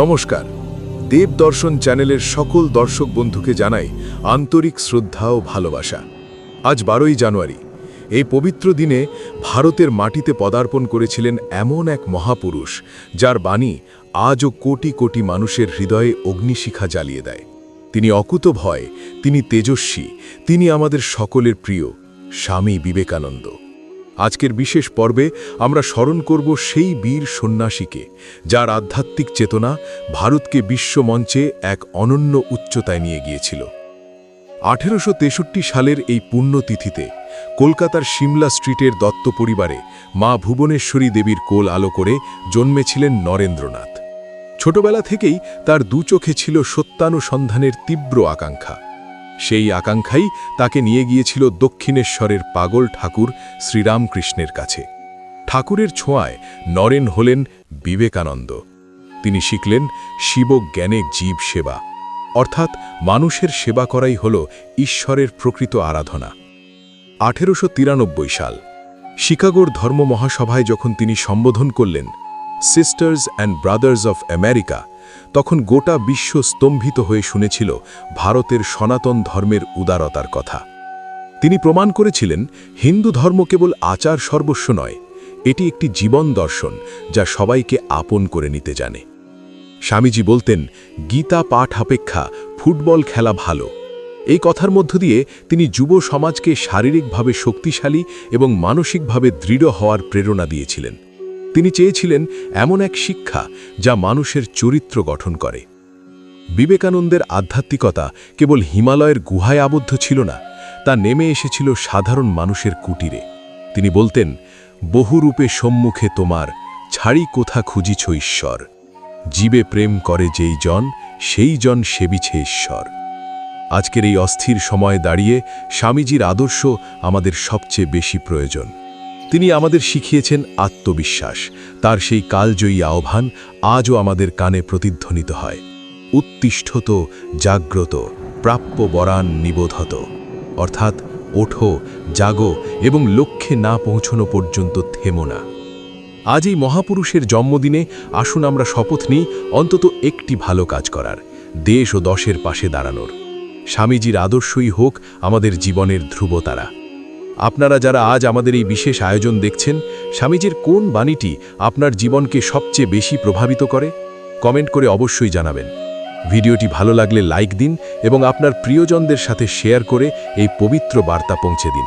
নমস্কার। দেব দর্শন চ্যানেলের সকল দর্শক বন্ধুকে জানাই আন্তরিক শ্রদ্ধা ও ভালোবাসা। আজ বারোই জানুয়ারি। এই পবিত্র দিনে ভারতের মাটিতে পদার্পণ করেছিলেন এমন এক মহাপুরুষ, যার বাণী আজও কোটি কোটি মানুষের হৃদয়ে অগ্নিশিখা জ্বালিয়ে দেয়। তিনি অকুত ভয়, তিনি তেজস্বী, তিনি আমাদের সকলের প্রিয়, স্বামী বিবেকানন্দ। আজকের বিশেষ পর্বে আমরা স্মরণ করব সেই বীর সন্ন্যাসীকে, যার আধ্যাত্মিক চেতনা ভারতকে বিশ্বমঞ্চে এক অনন্য উচ্চতায় নিয়ে গিয়েছিল। আঠেরোশো তেষট্টি সালের এই পুণ্যতিথিতে কলকাতার সিমলা স্ট্রিটের দত্ত পরিবারে মা ভুবনেশ্বরী দেবীর কোল আলো করে জন্মেছিলেন নরেন্দ্রনাথ। ছোটবেলা থেকেই তার দু চোখে ছিল সত্যানুসন্ধানের তীব্র আকাঙ্ক্ষা। সেই আকাঙ্ক্ষাই তাকে নিয়ে গিয়েছিল দক্ষিণেশ্বরের পাগল ঠাকুর শ্রীরামকৃষ্ণের কাছে। ঠাকুরের ছোঁয়ায় নরেন হলেন বিবেকানন্দ। তিনি শিখলেন শিবজ্ঞানে জীব সেবা। অর্থাৎ মানুষের সেবা করাই হল ঈশ্বরের প্রকৃত আরাধনা। আঠেরোশো সাল শিকাগোর ধর্ম মহাসভায় যখন তিনি সম্বোধন করলেন sisters and brothers of America তখন গোটা বিশ্ব স্তম্ভিত হয়ে শুনেছিল ভারতের সনাতন ধর্মের উদারতার কথা। তিনি প্রমাণ করেছিলেন হিন্দু ধর্ম কেবল আচার সর্বস্ব নয়, এটি একটি জীবন দর্শন যা সবাইকে আপন করে নিতে জানে। স্বামীজি বলতেন, গীতা পাঠ অপেক্ষা ফুটবল খেলা ভালো। এই কথার মধ্য দিয়ে তিনি যুব সমাজকে শারীরিকভাবে শক্তিশালী এবং মানসিকভাবে দৃঢ় হওয়ার প্রেরণা দিয়েছিলেন। তিনি চেয়েছিলেন এমন এক শিক্ষা যা মানুষের চরিত্র গঠন করে। বিবেকানন্দের আধ্যাত্মিকতা কেবল হিমালয়ের গুহায় আবদ্ধ ছিল না, তা নেমে এসেছিল সাধারণ মানুষের কুটিরে। তিনি বলতেন, বহুরূপে সম্মুখে তোমার ছাড়ি কোথা খুঁজিছ ঈশ্বর? জীবে প্রেম করে যেই জন, সেই জন সেবিছে ঈশ্বর। আজকের এই অস্থির সময়ে দাঁড়িয়ে স্বামীজির আদর্শ আমাদের সবচেয়ে বেশি প্রয়োজন। তিনি আমাদের শিখিয়েছেন আত্মবিশ্বাস। তার সেই কালজয়ী আহ্বান আজও আমাদের কানে প্রতিধ্বনিত হয়। উত্তিষ্ঠত, জাগ্রত, প্রাপ্য বরান নিবোধত। অর্থাৎ, ওঠো, জাগো এবং লক্ষ্যে না পৌঁছনো পর্যন্ত থেমো না। আজ এই মহাপুরুষের জন্মদিনে আসুন আমরা শপথ নিই অন্তত একটি ভালো কাজ করার, দেশ ও দশের পাশে দাঁড়ানোর। স্বামীজির আদর্শই হোক আমাদের জীবনের ধ্রুবতারা। আপনারা যারা আজ আমাদের এই বিশেষ আয়োজন দেখছেন, স্বামীজির কোন বাণীটি আপনার জীবনকে সবচেয়ে বেশি প্রভাবিত করে? কমেন্ট করে অবশ্যই জানাবেন। ভিডিওটি ভালো লাগলে লাইক দিন এবং আপনার প্রিয়জনদের সাথে শেয়ার করে এই পবিত্র বার্তা পৌঁছে দিন।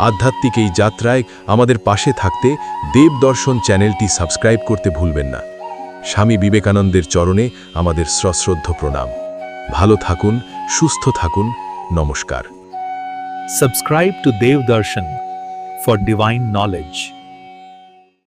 আধ্যাত্মিক এই যাত্রায় আমাদের পাশে থাকতে দেব দর্শন চ্যানেলটি সাবস্ক্রাইব করতে ভুলবেন না। স্বামী বিবেকানন্দের চরণে আমাদের সশ্রদ্ধ প্রণাম। ভালো থাকুন, সুস্থ থাকুন। নমস্কার। Subscribe to Dev Darshan for divine knowledge.